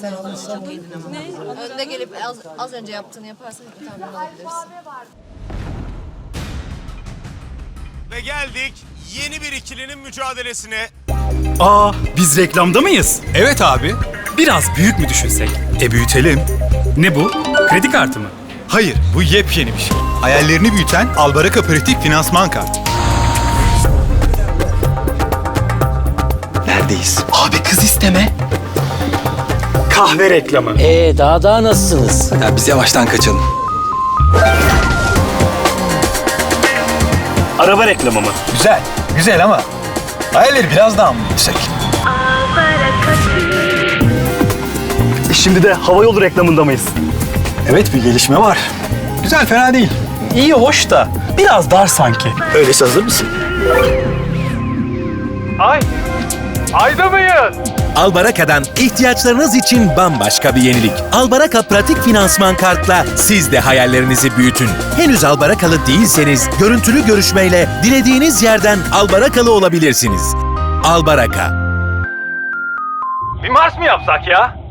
Sen çok iyiydin ama. Önde gelip az, az önce yaptığını yaparsan tahmin alabilirsin. Ve geldik yeni bir ikilinin mücadelesine. Aa, biz reklamda mıyız? Evet abi. Biraz büyük mü düşünsek? E büyütelim. Ne bu? Kredi kartı mı? Hayır, bu yepyeni bir şey. Hayallerini büyüten Albaraka Pratik Finansman Kartı. Neredeyiz? Abi kız isteme. Kahve reklamı. Ee daha daha nasılsınız? Ya biz yavaştan kaçalım. Araba reklamı mı? Güzel, güzel ama hayalleri biraz daha mı yüksek? E Şimdi de havayolu reklamında mıyız? Evet, bir gelişme var. Güzel, fena değil. İyi hoş da biraz dar sanki. Öyleyse hazır mısın? Ay! Ayda mıyız? Albaraka'dan ihtiyaçlarınız için bambaşka bir yenilik. Albaraka Pratik Finansman Kart'la siz de hayallerinizi büyütün. Henüz Albarakalı değilseniz görüntülü görüşmeyle dilediğiniz yerden Albarakalı olabilirsiniz. Albaraka. Bir Mars mı yapsak ya?